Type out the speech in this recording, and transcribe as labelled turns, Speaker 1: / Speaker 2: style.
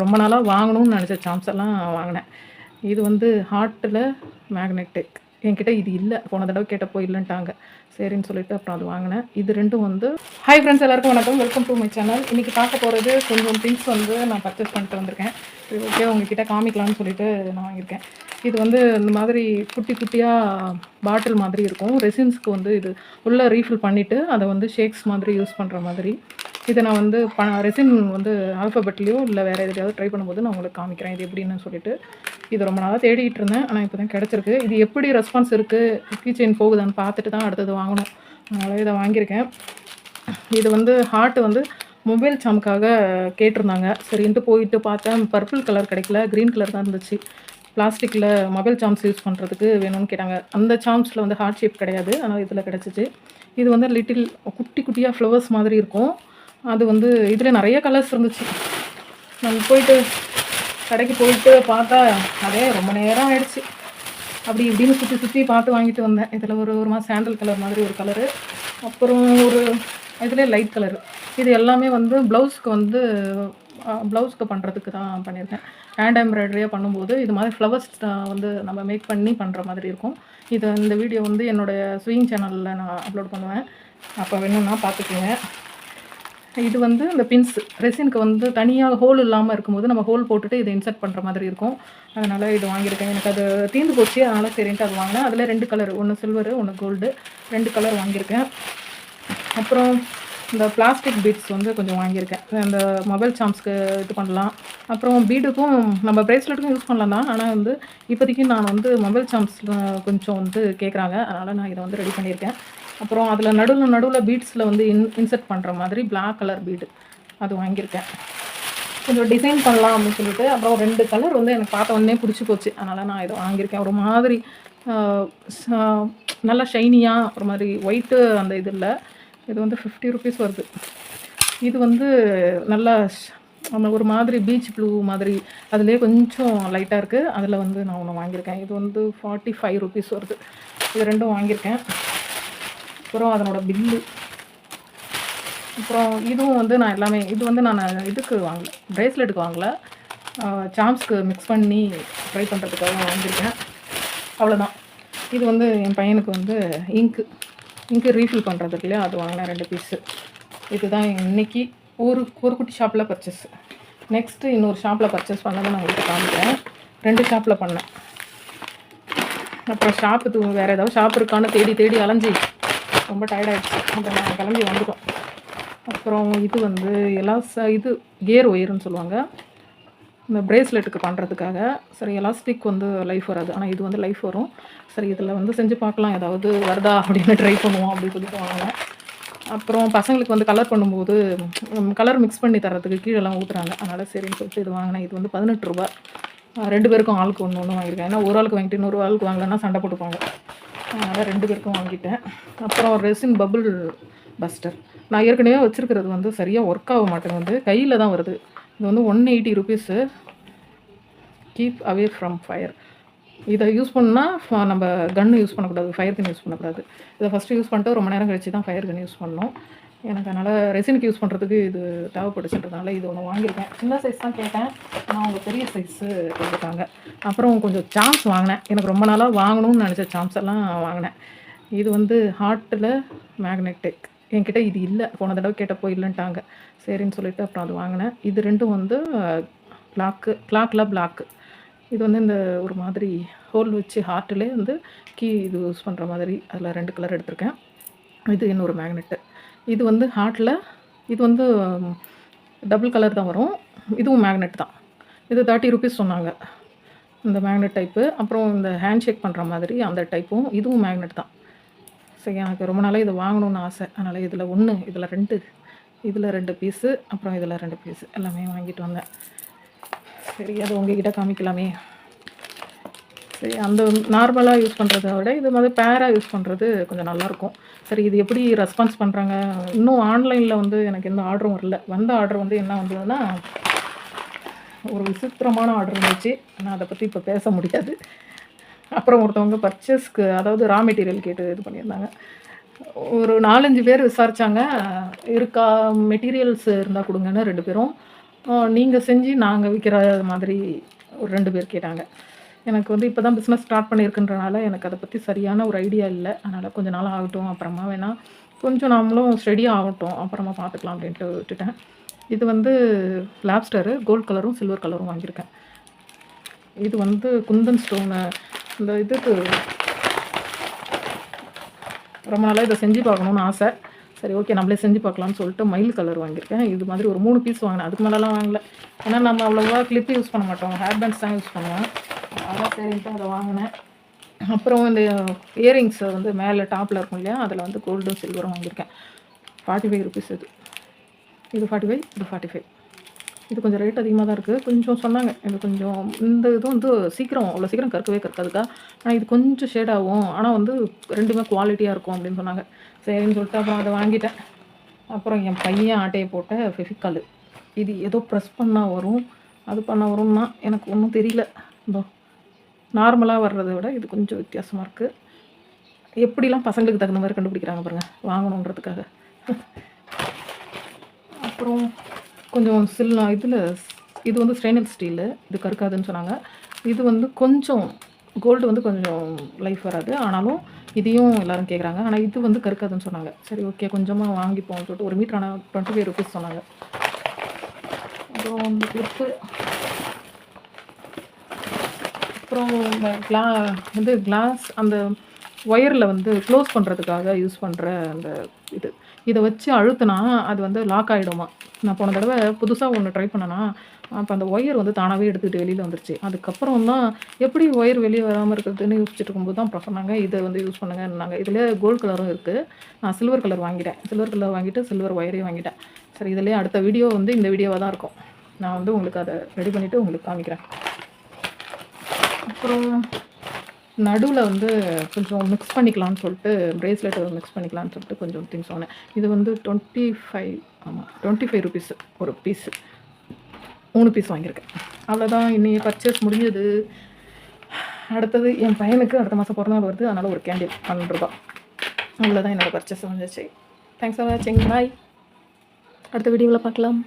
Speaker 1: ரொம்ப நாளாக வாங்கணும்னு நினச்ச சாம்ஸ் எல்லாம் வாங்கினேன். இது வந்து ஹார்ட்டில் மேக்னெட்டிக் என்கிட்ட இது இல்லை. போன தடவை கேட்டப்போ இல்லைன்ட்டாங்க. சரின்னு சொல்லிட்டு அப்புறம் அது வாங்கினேன். இது ரெண்டும் வந்து ஹாய் ஃப்ரெண்ட்ஸ் எல்லாருக்கும் வணக்கம். வெல்கம் டு மை சேனல் இன்றைக்கி பார்க்க போகிறது கொஞ்சம் திங்ஸ் வந்து நான் பர்ச்சேஸ் பண்ணிட்டு வந்திருக்கேன். சரி ஓகே உங்ககிட்ட காமிக்கலாம்னு சொல்லிட்டு நான் வாங்கியிருக்கேன். இது வந்து இந்த மாதிரி குட்டி குட்டியாக பாட்டில் மாதிரி இருக்கும். ரெசின்ஸ்க்கு வந்து இது உள்ளே ரீஃபில் பண்ணிவிட்டு அதை வந்து ஷேக்ஸ் மாதிரி யூஸ் பண்ணுற மாதிரி. இதை நான் வந்து ப ரெசின் வந்து ஆல்ஃபபெட்லேயோ இல்லை வேறு எதுலையாவது ட்ரை பண்ணும்போது நான் உங்களுக்கு காமிக்கிறேன். இது எப்படின்னு சொல்லிட்டு. இது ரொம்ப நாளாக தேடிட்டு இருந்தேன். ஆனால் இப்போ தான் கிடச்சிருக்கு. இது எப்படி ரெஸ்பான்ஸ் இருக்குது கீ போகுதான்னு பார்த்துட்டு தான் அடுத்தது வாங்கணும். அதனால் இதை வாங்கியிருக்கேன். இது வந்து ஹார்ட் வந்து மொபைல் சாமுக்காக கேட்டிருந்தாங்க. சரின்ட்டு போயிட்டு பார்த்தேன். பர்பிள் கலர் கிடைக்கல. க்ரீன் கலர் தான் இருந்துச்சு. பிளாஸ்டிக்கில் மொபைல் சாம்ஸ் யூஸ் பண்ணுறதுக்கு வேணும்னு கேட்டாங்க. அந்த சாம்ஸில் வந்து ஹார்ட் ஷேப் கிடையாது. ஆனால் இதில் கிடச்சிச்சு. இது வந்து லிட்டில் குட்டி குட்டியாக ஃப்ளவர்ஸ் மாதிரி இருக்கும். அது வந்து இதில் நிறைய கலர்ஸ் இருந்துச்சு. நம்ம போயிட்டு கடைக்கு போயிட்டு பார்த்தா அதே ரொம்ப நேரம் ஆயிடுச்சு. அப்படி இப்படின்னு சுற்றி சுற்றி பார்த்து வாங்கிட்டு வந்தேன். இதில் ஒரு ஒரு மாதிரி சாண்டல் கலர் மாதிரி ஒரு கலரு அப்புறம் ஒரு இதில் லைட் கலரு இது எல்லாமே வந்து ப்ளவுஸ்க்கு வந்து ப்ளவுஸ்க்கு பண்ணுறதுக்கு தான் பண்ணியிருக்கேன். ஹேண்ட் எம்ப்ராய்டரியாக பண்ணும்போது இது மாதிரி ஃப்ளவர்ஸ் வந்து நம்ம மேக் பண்ணி பண்ணுற மாதிரி இருக்கும். இது இந்த வீடியோ வந்து என்னுடைய ஸ்விங் சேனலில் நான் அப்லோட் பண்ணுவேன். அப்போ வேணும்னா பார்த்துக்குங்க இது வந்து இந்த பின்ஸ் ரெசினுக்கு வந்து தனியாக ஹோல் இல்லாமல் இருக்கும்போது நம்ம ஹோல் போட்டுட்டு இதை இன்சர்ட் பண்ணுற மாதிரி இருக்கும். அதனால் இது வாங்கியிருக்கேன். எனக்கு அது தீர்ந்து போச்சு. அதனால் சரின்ட்டு அது வாங்கினேன். அதில் ரெண்டு கலர் ஒன்று சில்வரு ஒன்று கோல்டு ரெண்டு கலர் வாங்கியிருக்கேன். அப்புறம் இந்த பிளாஸ்டிக் பீட்ஸ் வந்து கொஞ்சம் வாங்கியிருக்கேன். இந்த மொபைல் சாம்ஸ்க்கு இது பண்ணலாம். அப்புறம் பீடுக்கும் நம்ம ப்ரேஸ்லெட்டுக்கும் யூஸ் பண்ணலாம் தான். ஆனால் வந்து இப்போதைக்கு நான் வந்து மொபைல் சாம்ஸ் கொஞ்சம் வந்து கேட்குறாங்க அதனால் நான் இதை வந்து ரெடி பண்ணியிருக்கேன். அப்புறம் அதில் நடுவில் நடுவில் பீட்ஸில் வந்து இன் இன்செர்ட் பண்ணுற மாதிரி பிளாக் கலர் பீடு அது வாங்கியிருக்கேன். கொஞ்சம் டிசைன் பண்ணலாம் அப்படின்னு சொல்லிட்டு அப்புறம் ரெண்டு கலர் வந்து எனக்கு பார்த்த உடனே பிடிச்சி போச்சு. அதனால் நான் இதை வாங்கியிருக்கேன். ஒரு மாதிரி நல்லா ஷைனியாக ஒரு மாதிரி ஒயிட்டு அந்த இது இல்லை. இது வந்து ஃபிஃப்டி ருபீஸ் வருது. இது வந்து நல்லா ஷ்- அந்த ஒரு மாதிரி பீச் ப்ளூ மாதிரி அதுலேயே கொஞ்சம் லைட்டாக இருக்குது அதில் வந்து நான் ஒன்று வாங்கியிருக்கேன். இது வந்து ஃபார்ட்டி ஃபைவ் ருபீஸ் வருது. இது ரெண்டும் வாங்கியிருக்கேன். அப்புறம் அதனோட பில்லு அப்புறம் இதுவும் வந்து நான் எல்லாமே இது வந்து நான் இதுக்கு வாங்கல ப்ரேஸ்லெட்டுக்கு வாங்கல. சாம்ஸ்க்கு மிக்ஸ் பண்ணி ட்ரை பண்ணுறதுக்காக வாங்கியிருக்கேன். அவ்வளோதான் இது வந்து என் பையனுக்கு வந்து இங்கு இங்கு ரீஃபில் பண்ணுறதுக்கு இல்லையா? அது வாங்கினேன் ரெண்டு பீஸு இதுதான் இன்னைக்கு ஒரு ஒரு குட்டி ஷாப்பில் பர்ச்சேஸ் நெக்ஸ்ட்டு இன்னொரு ஷாப்பில் பர்ச்சேஸ் பண்ணதை நான் உங்களுக்கு காமிக்கிறேன். ரெண்டு ஷாப்பில் பண்ணேன். அப்புறம் ஷாப்பு வேறு ஏதாவது ஷாப் இருக்கான்னு தேடி தேடி அலைஞ்சி ரொம்ப டயர்டாயிடுச்சு அப்புறம் நாங்கள் கிளம்பி வந்துட்டோம். அப்புறம் இது வந்து எலாஸ் இது கியர் ஒயர்னு சொல்லுவாங்க. இந்த பிரேஸ்லெட்டுக்கு பண்ணுறதுக்காக சரி எலாஸ்டிக் வந்து லைஃப் வராது. ஆனால் இது வந்து லைஃப் வரும். சரி இதில் வந்து செஞ்சு பார்க்கலாம். ஏதாவது வருதா அப்படின்னு ட்ரை பண்ணுவோம் அப்படின்னு சொல்லிட்டு வாங்கினேன் அப்புறம் பசங்களுக்கு வந்து கலர் பண்ணும்போது கலர் மிக்ஸ் பண்ணி தரத்துக்கு கீழெல்லாம் ஊற்றுறாங்க அதனால் சரின்னு சொல்லிட்டு இது வாங்கினேன். இது வந்து பதினெட்டு ரூபா ரெண்டு பேருக்கும் ஆளுக்கு ஒன்று ஒன்று வாங்கியிருக்கேன். ஏன்னா ஒரு ஆளுக்கு வாங்கிட்டு இன்னொரு ஆளுக்கு வாங்கலைன்னா சண்டை போட்டுப்பாங்க. அதனால் ரெண்டு பேருக்கும் வாங்கிட்டேன். அப்புறம் ரெசின் பபுள் பஸ்டர் நான் ஏற்கனவே வச்சுருக்கிறது வந்து சரியாக ஒர்க் ஆக மாட்டேங்குது. கையில் தான் வருது. இது வந்து one eighty rupees keep away from fire இதை யூஸ் பண்ணால் நம்ம கன்று யூஸ் பண்ணக்கூடாது. ஃபயர் கன் யூஸ் பண்ணக்கூடாது. இதை ஃபஸ்ட்டு யூஸ் பண்ணிட்டு ரொம்ப நேரம் கழிச்சு தான் ஃபயர் கன் யூஸ் பண்ணணும். எனக்கு அதனால் ரெசினுக்கு யூஸ் பண்ணுறதுக்கு இது தேவைப்படுச்சுன்றதுனால இது ஒன்று வாங்கியிருக்கேன். சின்ன சைஸ் தான் கேட்டேன். ஆனால் அவங்க பெரிய சைஸு கொடுத்துட்டாங்க. அப்புறம் கொஞ்சம் சாம்ஸ் வாங்கினேன். எனக்கு ரொம்ப நாளாக வாங்கணும்னு நினச்ச சாம்ஸ் எல்லாம் வாங்கினேன். இது வந்து ஹார்ட்டில் மேக்னெட்டிக் என்கிட்ட இது இல்லை. போன தடவை கேட்டப்போ இல்லைன்ட்டாங்க. சரின்னு சொல்லிட்டு அப்புறம் அது வாங்கினேன். இது ரெண்டும் வந்து கிளாக்கு கிளாக்கில் பிளாக்கு இது வந்து இந்த ஒரு மாதிரி ஹோல் வச்சு ஹார்ட்டிலே வந்து கீ இது யூஸ் பண்ணுற மாதிரி. அதில் ரெண்டு கலர் எடுத்திருக்கேன். இது இன்னொரு மேக்னெட்டு இது வந்து ஹார்ட்டில் இது வந்து டபுள் கலர் தான் வரும். இதுவும் மேக்னெட் தான். இது தேர்ட்டி ருபீஸ் சொன்னாங்க. இந்த மேக்னெட் டைப்பு அப்புறம் இந்த ஹேண்ட் ஷேக் பண்ணுற மாதிரி அந்த டைப்பும் இதுவும் மேக்னெட் தான். சரி எனக்கு ரொம்ப நாளாக இது வாங்கணும்னு ஆசை. அதனால் இதில் ஒன்று இதில் ரெண்டு இதில் ரெண்டு பீஸு அப்புறம் இதில் ரெண்டு பீஸு எல்லாமே வாங்கிட்டு வந்தேன். சரி அது உங்ககிட்ட காமிக்கலாமே. சரி அந்த நார்மலாக யூஸ் பண்ணுறத விட இது மாதிரி பேராக யூஸ் பண்ணுறது கொஞ்சம் நல்லாயிருக்கும். சரி இது எப்படி ரெஸ்பான்ஸ் பண்ணுறாங்க இன்னும் ஆன்லைனில் வந்து எனக்கு எந்த ஆர்டரும் வரல. வந்த ஆர்டர் வந்து என்ன வந்ததுன்னா ஒரு விசித்திரமான ஆர்டர் இருந்துச்சு. ஆனால் அதை பற்றி இப்போ பேச முடியாது. அப்புறம் ஒருத்தவங்க பர்ச்சேஸ்க்கு அதாவது ரா மெட்டீரியல் கேட்டு இது பண்ணியிருந்தாங்க. ஒரு நாலஞ்சு பேர் விசாரித்தாங்க இருக்கா மெட்டீரியல்ஸ் இருந்தால் கொடுங்கன்னு ரெண்டு பேரும். நீங்கள் செஞ்சு நாங்கள் விற்கிற மாதிரி ஒரு ரெண்டு பேர் கேட்டாங்க. எனக்கு வந்து இப்போ தான் பிஸ்னஸ் ஸ்டார்ட் பண்ணியிருக்குன்றனால எனக்கு அதை பற்றி சரியான ஒரு ஐடியா இல்லை. அதனால் கொஞ்ச நாள் ஆகட்டும் அப்புறமா வேணால் கொஞ்சம் நாமளும் ஸ்டடி ஆகட்டும் அப்புறமா பார்த்துக்கலாம் அப்படின்ட்டு விட்டுட்டேன். இது வந்து லாப்ஸ்டரு கோல்ட் கலரும் சில்வர் கலரும் வாங்கியிருக்கேன். இது வந்து குந்தன் ஸ்டோனு இந்த இதுக்கு ரொம்ப நாளாக இதை செஞ்சு பார்க்கணுன்னு ஆசை. சரி ஓகே நம்மளே செஞ்சு பார்க்கலாம்னு சொல்லிட்டு மயில் கலர் வாங்கியிருக்கேன். இது மாதிரி ஒரு மூணு பீஸ் வாங்கினேன். அதுக்கு மேலெலாம் வாங்கல. ஏன்னா நம்ம அவ்வளோவா கிளிப்பு யூஸ் பண்ண மாட்டோம். ஹேர் பேண்ட்ஸ் தான் யூஸ் பண்ணுவேன் அதான் சரின்ட்டு அதை வாங்கினேன். அப்புறம் இந்த இயரிங்ஸ் வந்து மேலே டாப்பில் இருக்கும் இல்லையா அதில் வந்து கோல்டும் சில்வரும் வாங்கியிருக்கேன். ஃபார்ட்டி ஃபைவ் ருபீஸ் இது இது ஃபார்ட்டி ஃபைவ் இது ஃபார்ட்டி ஃபைவ் இது கொஞ்சம் ரேட் அதிகமாக தான் இருக்குது கொஞ்சம் சொன்னாங்க இது கொஞ்சம் இந்த இது வந்து சீக்கிரம் அவ்வளோ சீக்கிரம் கற்கவே கற்காதுக்கா ஆனால் இது கொஞ்சம் ஷேட் ஆகும். ஆனால் வந்து ரெண்டுமே குவாலிட்டியாக இருக்கும் அப்படின்னு சொன்னாங்க. சரின்னு சொல்லிட்டு அப்புறம் அதை வாங்கிட்டேன். அப்புறம் என் பையன் ஆட்டையை போட்ட ஃபெஃபிக்கால் இது ஏதோ ப்ரெஸ் பண்ணால் வரும் அது பண்ண வரும்னா எனக்கு ஒன்றும் தெரியல. இதோ நார்மலாக வர்றதை விட இது கொஞ்சம் வித்தியாசமாக இருக்குது எப்படிலாம் பசங்களுக்கு தகுந்த மாதிரி கண்டுபிடிக்கிறாங்க பாருங்கள் வாங்கணுன்றதுக்காக அப்புறம் கொஞ்சம் சில்ல இதில் இது வந்து ஸ்டெயின்லெஸ் ஸ்டீலு இது கருக்காதுன்னு சொன்னாங்க. இது வந்து கொஞ்சம் கோல்டு வந்து கொஞ்சம் லைஃப் வராது. ஆனாலும் இதையும் எல்லாரும் கேட்குறாங்க ஆனால் இது வந்து கருக்காதுன்னு சொன்னாங்க. சரி ஓகே கொஞ்சமாக வாங்கிப்போம்னு சொல்லிட்டு ஒரு மீட்டர் ஆனால் டுவெண்ட்டி ஃபைவ் ருபீஸ் சொன்னாங்க. அப்புறம் வந்து கிளிப்பு அப்புறம் இந்த கிளா வந்து கிளாஸ் அந்த ஒயரில் வந்து க்ளோஸ் பண்ணுறதுக்காக யூஸ் பண்ணுற அந்த இது. இதை வச்சு அழுத்தினா அது வந்து லாக் ஆகிடுமா நான் போன தடவை புதுசாக ஒன்று ட்ரை பண்ணேன்னா அப்போ அந்த ஒயர் வந்து தானாகவே எடுத்துக்கிட்டு வெளியில் வந்துருச்சு. அதுக்கப்புறம் தான் எப்படி ஒயர் வெளியே வராமல் இருக்கிறதுன்னு யோசிச்சுட்டு இருக்கும்போது தான் அப்புறம் சொன்னாங்க இதை வந்து யூஸ் பண்ணுங்கன்னாங்க இதில் கோல்டு கலரும் இருக்குது நான் சில்வர் கலர் வாங்கிட்டேன். சில்வர் கலர் வாங்கிட்டு சில்வர் ஒயரையும் வாங்கிட்டேன். சரி இதுலேயே அடுத்த வீடியோ வந்து இந்த வீடியோவாக தான் இருக்கும். நான் வந்து உங்களுக்கு அதை ரெடி பண்ணிவிட்டு உங்களுக்கு காமிக்கிறேன். அப்புறம் நடுவில் வந்து கொஞ்சம் மிக்ஸ் பண்ணிக்கலாம்னு சொல்லிட்டு ப்ரேஸ்லெட் மிக்ஸ் பண்ணிக்கலாம்னு சொல்லிட்டு கொஞ்சம் திங்ஸ் வாங்கினேன் இது வந்து டுவெண்ட்டி ஃபைவ் ஆமாம் டுவெண்ட்டி ஃபைவ் ருபீஸ் ஒரு பீஸு மூணு பீஸ் வாங்கியிருக்கேன். அவ்வளோதான் இன்றைய பர்ச்சேஸ் முடிஞ்சது. அடுத்தது என் பையனுக்கு அடுத்த மாதம் பிறந்தநாள் வருது. அதனால் ஒரு கேண்டில் பன்னெண்டு ரூபா அவ்வளோதான் என்னோடய பர்ச்சேஸ் வந்துச்சு தேங்க்ஸ் ஃபார் வாட்சிங் பாய் அடுத்த வீடியோவில் பார்க்கலாம்.